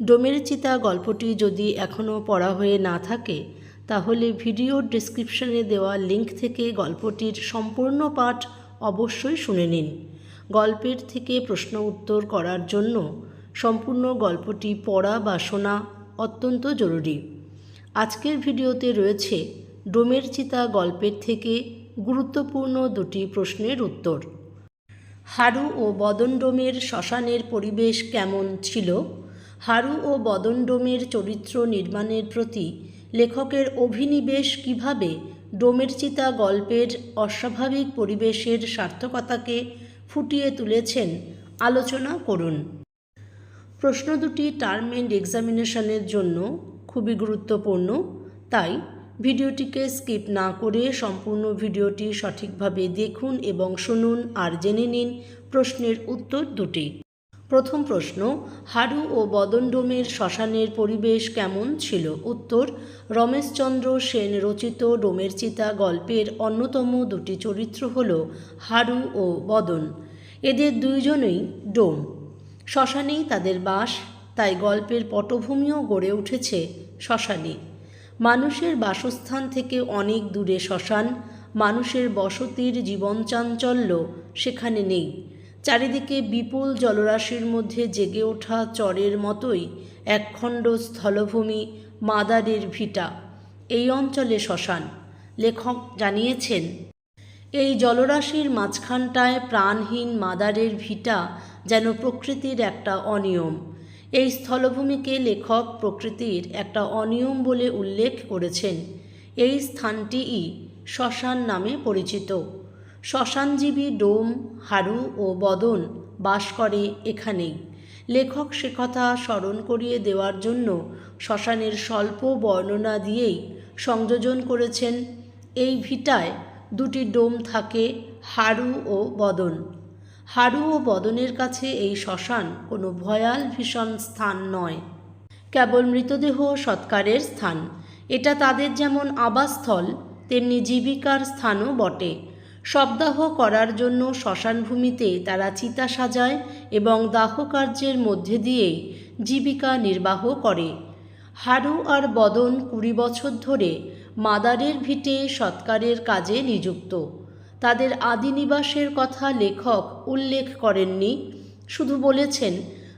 ডোমের চিতা গল্পটি যদি এখনও পড়া হয়ে না থাকে, তাহলে ভিডিওর ডিসক্রিপশনে দেওয়া লিংক থেকে গল্পটির সম্পূর্ণ পাঠ অবশ্যই শুনে নিন। গল্পের থেকে প্রশ্ন উত্তর করার জন্য সম্পূর্ণ গল্পটি পড়া বা শোনা অত্যন্ত জরুরি। আজকের ভিডিওতে রয়েছে ডোমের চিতা গল্পের থেকে গুরুত্বপূর্ণ দুটি প্রশ্নের উত্তর। হারু ও বদন ডোমের শ্মশানের পরিবেশ কেমন ছিল? হারু ও বদনডোমের চরিত্র নির্মাণের প্রতি লেখকের অভিনিবেশ কীভাবে ডোমের চিতা গল্পের অস্বাভাবিক পরিবেশের সার্থকতাকে ফুটিয়ে তুলেছেন আলোচনা করুন। প্রশ্ন দুটি টার্ম এন্ড এক্সামিনেশনের জন্য খুবই গুরুত্বপূর্ণ, তাই ভিডিওটিকে স্কিপ না করে সম্পূর্ণ ভিডিওটি সঠিকভাবে দেখুন এবং শুনুন আর জেনে নিন প্রশ্নের উত্তর দুটি। প্রথম প্রশ্ন হারু ও বদনডোমের শ্মশানের পরিবেশ কেমন ছিল? উত্তর, রমেশচন্দ্র সেন রচিত ডোমের চিতা গল্পের অন্যতম দুটি চরিত্র হল হারু ও বদন। এদের দুইজনেই ডোম। শ্মশানেই তাদের বাস, তাই গল্পের পটভূমিও গড়ে উঠেছে শ্মশানে। মানুষের বাসস্থান থেকে অনেক দূরে শ্মশান, মানুষের বসতির জীবনচাঞ্চল্য সেখানে নেই। চারিদিকে বিপুল জলরাশির মধ্যে জেগে ওঠা চরের মতোই একখণ্ড স্থলভূমি মাদারের ভিটা। এই অঞ্চলে শ্মশান। লেখক জানিয়েছেন, এই জলরাশির মাঝখানটায় প্রাণহীন মাদারের ভিটা যেন প্রকৃতির একটা অনিয়ম। এই স্থলভূমিকে লেখক প্রকৃতির একটা অনিয়ম বলে উল্লেখ করেছেন। এই স্থানটিই শ্মশান নামে পরিচিত। শ্মশানজীবী ডোম, হারু ও বদন বাস করে এখানেই। লেখক সে কথা স্মরণ করিয়ে দেওয়ার জন্য শ্মশানের স্বল্প বর্ণনা দিয়েই সংযোজন করেছেন, এই ভিটায় দুটি ডোম থাকে, হারু ও বদন। হারু ও বদনের কাছে এই শ্মশান কোনো ভয়াল ভীষণ স্থান নয়। কেবল মৃতদেহ সৎকারের স্থান। এটা তাদের যেমন আবাসস্থল, তেমনি জীবিকার স্থানও বটে। শবদাহ করার জন্য শ্মশানভূমিতে তারা চিতা সাজায় এবং দাহকার্যের মধ্যে দিয়েই জীবিকা নির্বাহ করে। হারু আর বদন কুড়ি বছর ধরে মাদারের ভিটে সৎকারের কাজে নিযুক্ত। তাদের আদি নিবাসের কথা লেখক উল্লেখ করেননি, শুধু বলেছেন,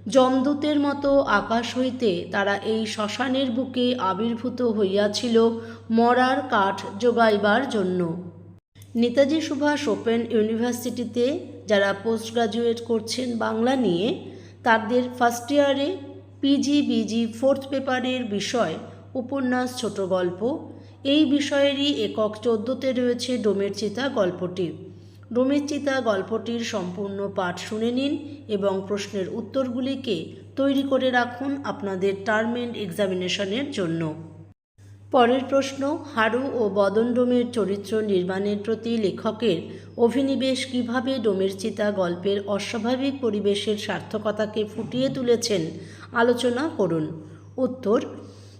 যমদূতের মতো আকাশ হইতে তারা এই শ্মশানের বুকে আবির্ভূত হইয়াছিল মরার কাঠ জোগাইবার জন্য। নেতাজি সুভাষ ওপেন ইউনিভার্সিটিতে যারা পোস্ট গ্রাজুয়েট করছেন বাংলা নিয়ে, তাদের ফার্স্ট ইয়ারে পিজি বিজি ফোর্থ পেপারের বিষয়, উপন্যাস, ছোট গল্প। এই বিষয়েরই একক চোদ্দোতে রয়েছে ডোমের চিতা গল্পটি। ডোমের চিতা গল্পটির সম্পূর্ণ পাঠ শুনে নিন এবং প্রশ্নের উত্তরগুলিকে তৈরি করে রাখুন আপনাদের টার্ম এন্ড এক্সামিনেশনের জন্য। পরের প্রশ্ন, হারু ও বদন ডোমের চরিত্র নির্মাণের প্রতি লেখকের অভিনিবেশ কীভাবে ডোমের চিতা গল্পের অস্বাভাবিক পরিবেশের সার্থকতাকে ফুটিয়ে তুলেছেন? আলোচনা করুন। উত্তর,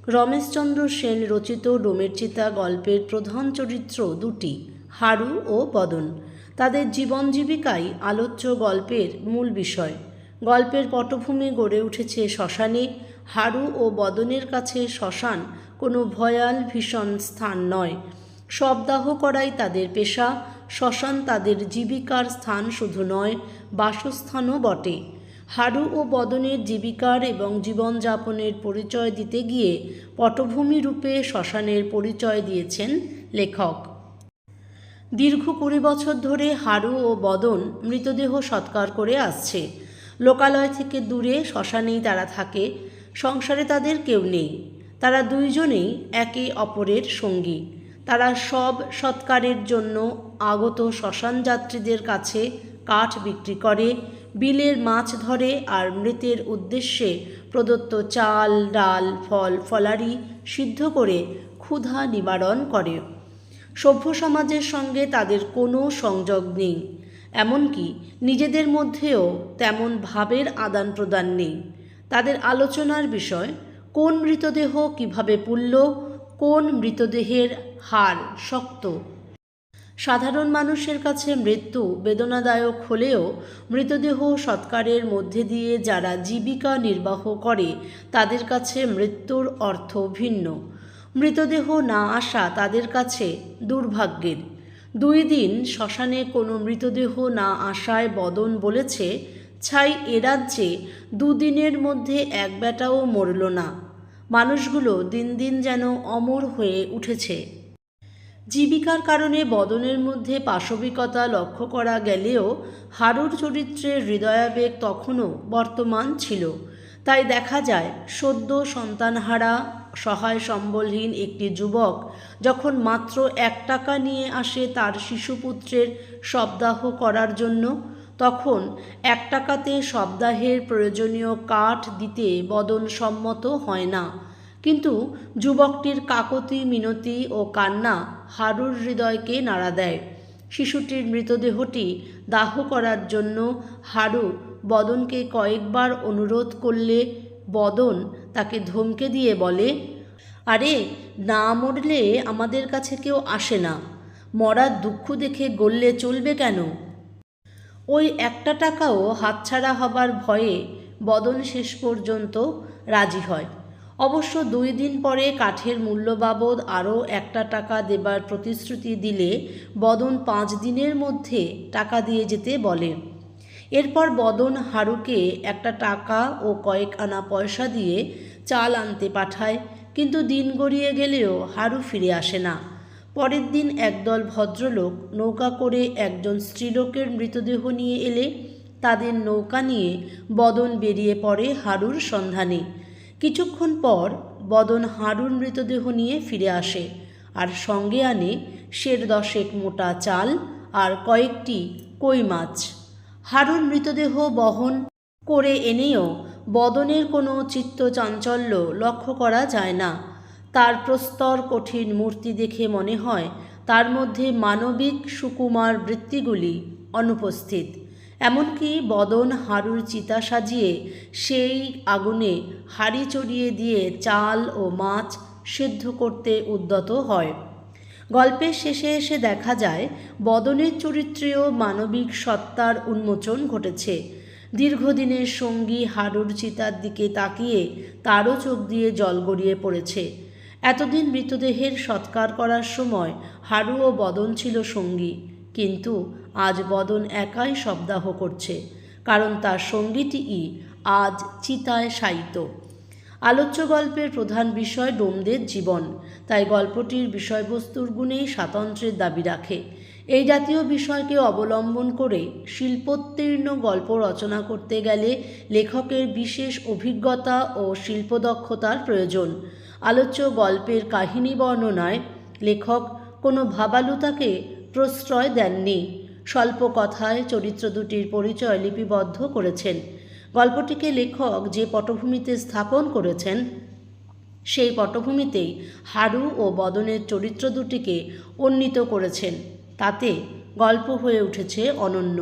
রমেশচন্দ্র সেন রচিত ডোমের চিতা গল্পের প্রধান চরিত্র দুটি, হারু ও বদন। তাদের জীবন জীবিকাই আলোচ্য গল্পের মূল বিষয়। গল্পের পটভূমি গড়ে উঠেছে শ্মশানে। হারু ও বদনের কাছে শ্মশান কোনো ভয়াল ভীষণ স্থান নয়। শবদাহ করাই তাদের পেশা, শ্মশান তাদের জীবিকার স্থান শুধু নয়, বাসস্থানও বটে। হারু ও বদনের জীবিকার এবং জীবনযাপনের পরিচয় দিতে গিয়ে পটভূমি রূপে শ্মশানের পরিচয় দিয়েছেন লেখক। দীর্ঘ কুড়ি বছর ধরে হারু ও বদন মৃতদেহ সৎকার করে আসছে। লোকালয় থেকে দূরে শ্মশানেই তারা থাকে। সংসারে তাদের কেউ নেই। তারা দুইজনেই একে অপরের সঙ্গী। তারা সব সৎকারের জন্য আগত শ্মশান যাত্রীদের কাছে কাঠ বিক্রি করে, বিলের মাছ ধরে আর মৃতের উদ্দেশ্যে প্রদত্ত চাল, ডাল, ফল, ফলারি সিদ্ধ করে ক্ষুধা নিবারণ করে। সভ্য সমাজের সঙ্গে তাদের কোনো সংযোগ নেই। এমনকি নিজেদের মধ্যেও তেমন ভাবের আদান প্রদান নেই। তাদের আলোচনার বিষয় কোন মৃতদেহ কীভাবে পুড়ল, কোন মৃতদেহের হার শক্ত? সাধারণ মানুষের কাছে মৃত্যু বেদনাদায়ক হলেও মৃতদেহ সৎকারের মধ্যে দিয়ে যারা জীবিকা নির্বাহ করে, তাদের কাছে মৃত্যুর অর্থ ভিন্ন। মৃতদেহ না আসা তাদের কাছে দুর্ভাগ্যের। দুই দিন শ্মশানে কোনো মৃতদেহ না আসায় বদন বলেছে ছাই এ রাজ্যে দুদিনের মধ্যে এক বেটাও মরল না। মানুষগুলো দিন দিন যেন অমর হয়ে উঠেছে। জীবিকার কারণে বদনের মধ্যে পাশবিকতা লক্ষ্য করা গেলেও হারুর চরিত্রের হৃদয়াবেগ তখনও বর্তমান ছিল। তাই দেখা যায়, সদ্য সন্তানহারা, সহায় সম্বলহীন একটি যুবক যখন মাত্র এক টাকা নিয়ে আসে তার শিশুপুত্রের শবদাহ করার জন্য তখন এক টাকাতে সপ্তাহের প্রয়োজনীয় কাঠ দিতে বদন সম্মত হয় না। কিন্তু যুবকটির কাকতি, মিনতি ও কান্না হারুর হৃদয়কে নাড়া দেয়। শিশুটির মৃতদেহটি দাহ করার জন্য হারু বদনকে কয়েকবার অনুরোধ করলে বদন তাকে ধমকে দিয়ে বলে, আরে, না মরলে আমাদের কাছে কেউ আসে না। মরার দুঃখ দেখে গললে চলবে কেন? ওই একটা টাকাও হাতছাড়া হবার ভয়ে বদন শেষ পর্যন্ত রাজি হয়। অবশ্য দুই দিন পরে কাঠের মূল্য বাবদ আরও একটা টাকা দেবার প্রতিশ্রুতি দিলে বদন পাঁচ দিনের মধ্যে টাকা দিয়ে যেতে বলে। এরপর বদন হারুকে একটা টাকা ও কয়েক আনা পয়সা দিয়ে চাল আনতে পাঠায়, কিন্তু দিন গড়িয়ে গেলেও হারু ফিরে আসে না। পরের দিন একদল ভদ্রলোক নৌকা করে একজন স্ত্রীলোকের মৃতদেহ নিয়ে এলে তাদের নৌকা নিয়ে বদন বেরিয়ে পড়ে হারুর সন্ধানে। কিছুক্ষণ পর বদন হারুর মৃতদেহ নিয়ে ফিরে আসে আর সঙ্গে আনে শের দশেক মোটা চাল আর কয়েকটি কই মাছ। হারুর মৃতদেহ বহন করে এনেও বদনের কোনো চিত্ত চাঞ্চল্য লক্ষ্য করা যায় না। তার প্রস্তর কঠিন মূর্তি দেখে মনে হয় তার মধ্যে মানবিক সুকুমার বৃত্তিগুলি অনুপস্থিত। এমনকি বদন হারুর চিতা সাজিয়ে সেই আগুনে হাড়ি চড়িয়ে দিয়ে চাল ও মাছ সিদ্ধ করতে উদ্যত হয়। গল্পের শেষে এসে দেখা যায়, বদনের চরিত্রেও মানবিক সত্তার উন্মোচন ঘটেছে। দীর্ঘদিনের সঙ্গী হারুর চিতার দিকে তাকিয়ে তারও চোখ দিয়ে জল গড়িয়ে পড়েছে। এতদিন মৃতদেহের সৎকার করার সময় হারু ও বদন ছিল সঙ্গী। কিন্তু আজ বদন একাই শবদাহ করছে, কারণ তার সঙ্গীটিই আজ চিতায় শায়িত। আলোচ্য গল্পের প্রধান বিষয় ডোমদের জীবন, তাই গল্পটির বিষয়বস্তুর গুণেই স্বাতন্ত্র্যের দাবি রাখে। এই জাতীয় বিষয়কে অবলম্বন করে শিল্পোত্তীর্ণ গল্প রচনা করতে গেলে লেখকের বিশেষ অভিজ্ঞতা ও শিল্পদক্ষতার প্রয়োজন। আলোচ্য গল্পের কাহিনী বর্ণনায় লেখক কোনো ভাবালুতাকে প্রশ্রয় দেননি। স্বল্প কথায় চরিত্র দুটির পরিচয় লিপিবদ্ধ করেছেন। গল্পটিকে লেখক যে পটভূমিতে স্থাপন করেছেন, সেই পটভূমিতেই হারু ও বদনের চরিত্র দুটিকে উন্নীত করেছেন। তাতে গল্প হয়ে উঠেছে অনন্য।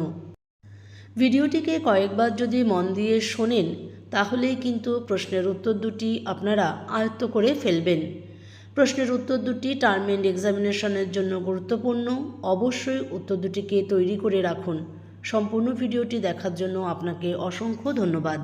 ভিডিওটিকে কয়েকবার যদি মন দিয়ে শোনেন তাহলেই কিন্তু প্রশ্নের উত্তর দুটি আপনারা আয়ত্ত করে ফেলবেন। প্রশ্নের উত্তর দুটি টার্ম এন্ড এক্সামিনেশনের জন্য গুরুত্বপূর্ণ। অবশ্যই উত্তর দুটিকে তৈরি করে রাখুন। সম্পূর্ণ ভিডিওটি দেখার জন্য আপনাকে অসংখ্য ধন্যবাদ।